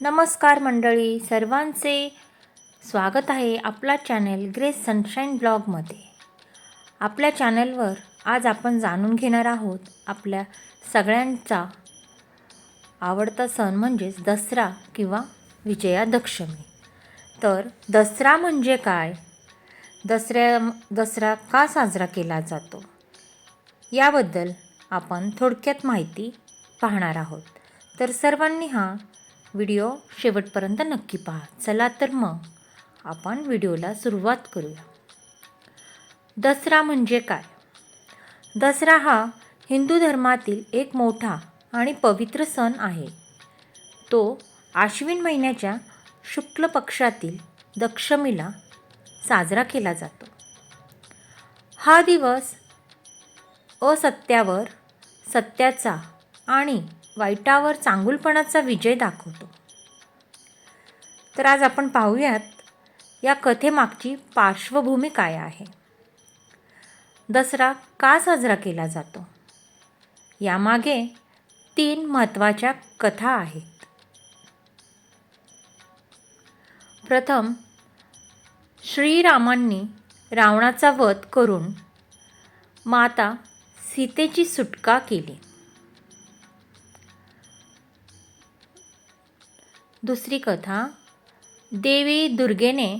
नमस्कार मंडळी सर्वांचे स्वागत आहे आपला चॅनल ग्रेस सनशाईन ब्लॉगमध्ये आपल्या चॅनलवर आज आपण जाणून घेणार आहोत आपल्या सगळ्यांचा आवडता सण म्हणजेच दसरा किंवा विजयादशमी. तर दसरा म्हणजे काय? दसऱ्या दसरा का साजरा केला जातो? याबद्दल आपण थोडक्यात माहिती पाहणार आहोत. तर सर्वांनी हा व्हिडिओ शेवटपर्यंत नक्की पहा. चला तर मग आपण व्हिडिओला सुरुवात करूया. दसरा म्हणजे काय? दसरा हा हिंदू धर्मातील एक मोठा आणि पवित्र सण आहे. तो आश्विन महिन्याच्या शुक्ल पक्षातील दक्षमीला साजरा केला जातो. हा दिवस असत्यावर सत्याचा आणि वाईटावर चांगुलपणाचा विजय दाखवतो. तर आज आपण पाहूयात या कथेमागची पार्श्वभूमी काय आहे? दसरा का साजरा केला जातो? यामागे तीन महत्त्वाच्या कथा आहेत. प्रथम श्रीरामांनी रावणाचा वध करून माता सीतेची सुटका केली. दुसरी कथा देवी दुर्गेने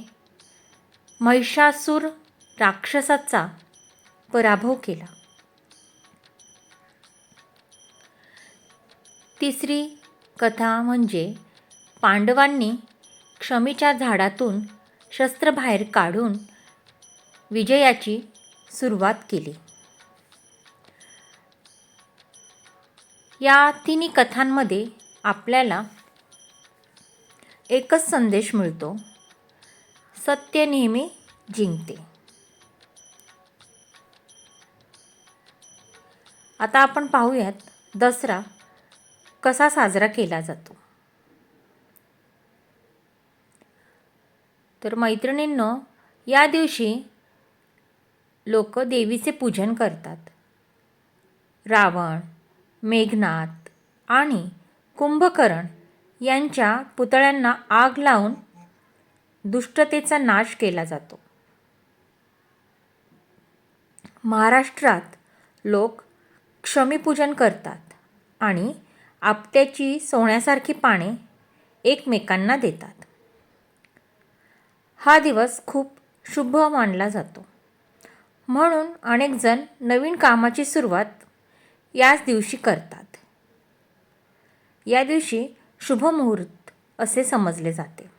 महिषासूर राक्षसाचा पराभव केला. तिसरी कथा म्हणजे पांडवांनी क्षमीच्या झाडातून शस्त्र बाहेर काढून विजयाची सुरुवात केली. या तिन्ही कथांमध्ये आपल्याला एकच संदेश मिळतो. सत्य नेहमी जिंकते. आता आपण पाहूयात दसरा कसा साजरा केला जातो. तर मैत्रिणींनो या दिवशी लोक देवीचे पूजन करतात. रावण मेघनाथ आणि कुंभकर्ण यांच्या पुतळ्यांना आग लावून दुष्टतेचा नाश केला जातो. महाराष्ट्रात लोक क्षमीपूजन करतात आणि आपट्याची सोन्यासारखी पाने एकमेकांना देतात. हा दिवस खूप शुभ मानला जातो. म्हणून अनेकजण नवीन कामाची सुरुवात याच दिवशी करतात. या दिवशी शुभमुहूर्त असे समजले जाते.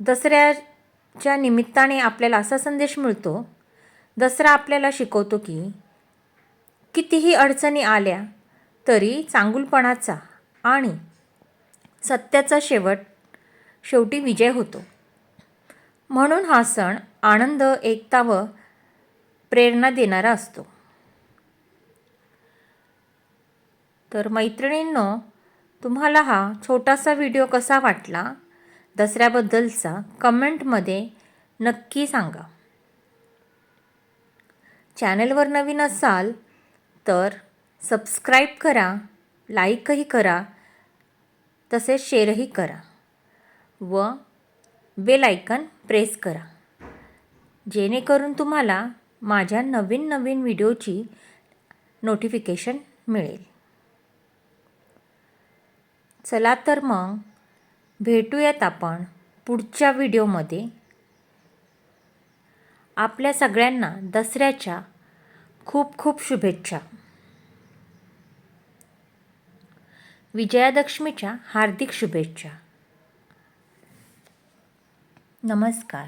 दसऱ्याच्या निमित्ताने आपल्याला असा संदेश मिळतो दसरा आपल्याला शिकवतो की कितीही अडचणी आल्या तरी चांगुलपणाचा आणि सत्याचा शेवट शेवटी विजय होतो. म्हणून हा सण आनंद एकता व प्रेरणा देणारा असतो. तर मैत्रिणींनो तुम्हाला हा छोटासा व्हिडिओ कसा वाटला? दसऱ्याबद्दलचा कमेंटमध्ये नक्की सांगा. चॅनलवर नवीन असाल तर सबस्क्राईब करा लाईकही करा तसेच शेअरही करा व बेल आयकन प्रेस करा. जेणेकरून तुम्हाला माझ्या नवीन नवीन व्हिडिओची नोटिफिकेशन मिळेल. चला तर मग भेटूयात आपण पुढच्या व्हिडिओमध्ये. आपल्या सगळ्यांना दसऱ्याच्या खूप खूप शुभेच्छा. विजयादशमीच्या हार्दिक शुभेच्छा. नमस्कार.